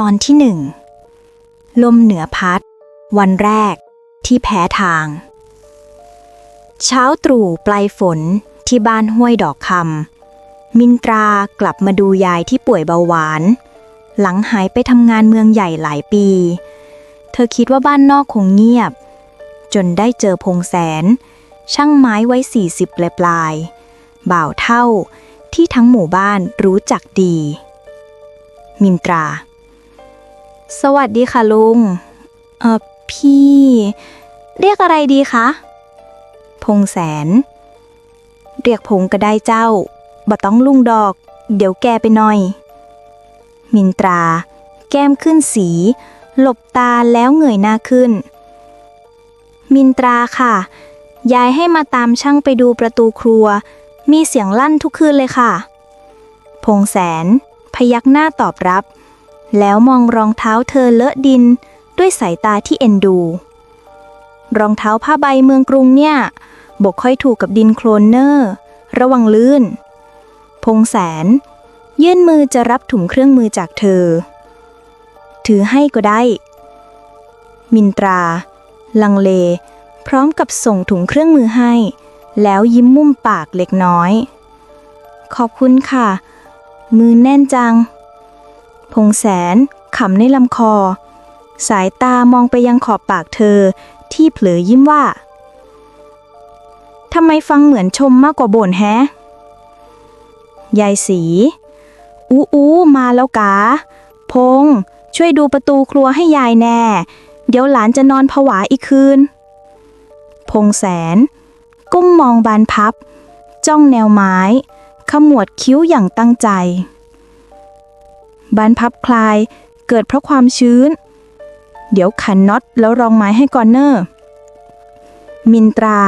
ตอนที่หนึ่งลมเหนือพัด วันแรกที่แพ้ทาง เช้าตรู่ปลายฝนที่บ้านห้วยดอกคำมินตรากลับมาดูยายที่ป่วยเบาหวาน หลังหายไปทำงานเมืองใหญ่หลายปี เธอคิดว่าบ้านนอกคงเงียบ จนได้เจอพงแสน ช่างไม้ไว้สี่สิบปลายปลายบ่าวเท่าที่ทั้งหมู่บ้านรู้จักดี มินตรา สวัสดีค่ะลุง เออพี่ เรียกอะไรดีคะ พงแสน เรียกพงก็ได้เจ้าบ่ต้องลุงดอก เดี๋ยวแกไปหน่อย มินตรา แก้มขึ้นสี หลบตาแล้วเงยหน้าขึ้น มินตราค่ะ ยายให้มาตามช่างไปดูประตูครัว มีเสียงลั่นทุกคืนเลยค่ะ พงแสน พยักหน้าตอบรับ แล้วมองรองเท้าเธอเลอะดิน ด้วยสายตาที่เอ็นดู รองเท้าผ้าใบเมืองกรุงเนี่ย บกค่อยถูกกับดินโคลนเนอร์ ระวังลื่น พงแสน ยื่นมือจะรับถุงเครื่องมือจากเธอ ถือให้ก็ได้ มินตรา ลังเล พร้อมกับส่งถุงเครื่องมือให้ แล้วยิ้มมุมปากเล็กน้อย ขอบคุณค่ะ มือแน่นจัง พงแสนขำในลำคอ สายตามองไปยังขอบปากเธอที่เผลอยิ้มว่าทำไมฟังเหมือนชมมากกว่าบ่นแฮะ ยายสี อู้อู้มาแล้วกา พง ช่วยดูประตูครัวให้ยายแน่ เดี๋ยวหลานจะนอนผวาอีกคืน พงแสน ก้มมองบานพับ จ้องแนวไม้ ขมวดคิ้วอย่างตั้งใจ บานพับคลาย เกิดเพราะความชื้น เดี๋ยวขันน็อตแล้วรองไม้ให้กอนเนอร์ มินตรา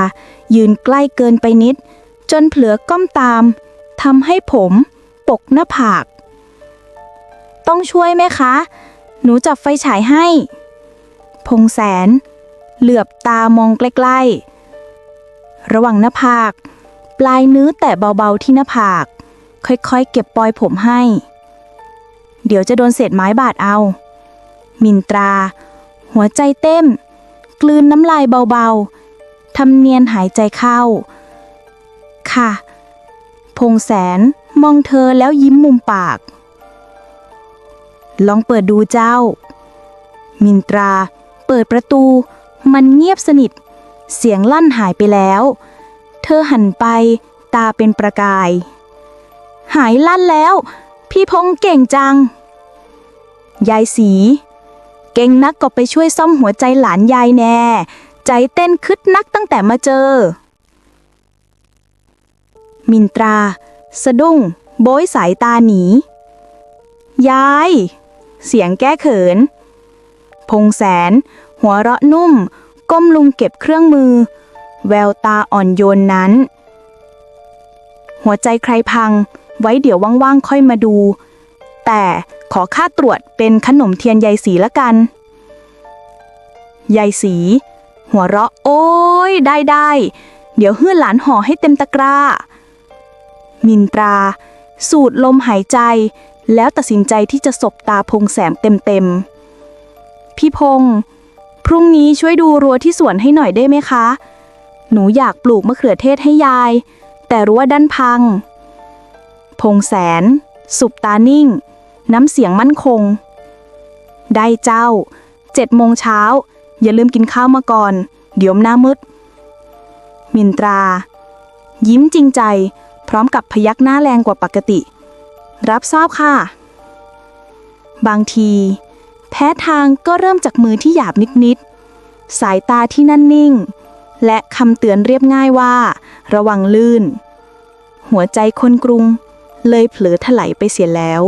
ยืนใกล้เกินไปนิด จนเผลอก้มตามทำให้ผม ปกหน้าผาก ต้องช่วยไหมคะ หนูจับไฟฉายให้ พงแสน เหลือบตามองใกล้ๆ ระหว่างหน้าผาก ปลายนื้อแตะเบาๆที่หน้าผาก ค่อยๆ เก็บปลอยผมให้ เดี๋ยวจะโดนเศษไม้บาดเอา มินตรา หัวใจเต้น กลืนน้ำลายเบาๆทำเนียนหายใจเข้า ค่ะ พงแสนมองเธอแล้วยิ้มมุมปาก ลองเปิดดูเจ้า มินตรา เปิดประตู มันเงียบสนิท เสียงลั่นหายไปแล้ว เธอหันไป ตาเป็นประกาย หายลั่นแล้ว พี่พงเก่งจัง ยายสี เก่งนักก็ไปช่วยซ่อมหัวใจหลานยายแน่ ใจเต้นคึดนักตั้งแต่มาเจอ มินตรา สะดุ้ง โบยสายตาหนี ยาย เสียงแก้เขิน พงแสน หัวเราะนุ่ม ก้มลุงเก็บเครื่องมือ แววตาอ่อนโยนนั้น หัวใจใครพัง ไว้เดี๋ยวว่างๆค่อยมาดู แต่ขอค่าตรวจเป็นขนมเทียนยายสีละกัน ยายสี หัวเราะ โอ้ยได้ได้เดี๋ยวเฮื่อนหลานห่อให้เต็มตะกร้า มินตรา สูดลมหายใจ แล้วตัดสินใจที่จะสบตาพงแสมเต็มๆ พี่พงพรุ่งนี้ช่วยดูรั้วที่สวนให้หน่อยได้ไหมคะ หนูอยากปลูกมะเขือเทศให้ยาย แต่รั้วด้านพัง พงแสน สุบตานิ่ง น้ำเสียงมั่นคง ได้เจ้าเจ็ดโมงเช้า อย่าลืมกินข้าวมาก่อน เดี๋ยวหน้ามืด มินตรา ยิ้มจริงใจ พร้อมกับพยักหน้าแรงกว่าปกติ รับทราบค่ะ บางที แพ้ทางก็เริ่มจากมือที่หยาบนิดๆ สายตาที่นั่นนิ่ง และคำเตือนเรียบง่ายว่า ระวังลื่น หัวใจคนกรุง เลยเผลอถลายไปเสียแล้ว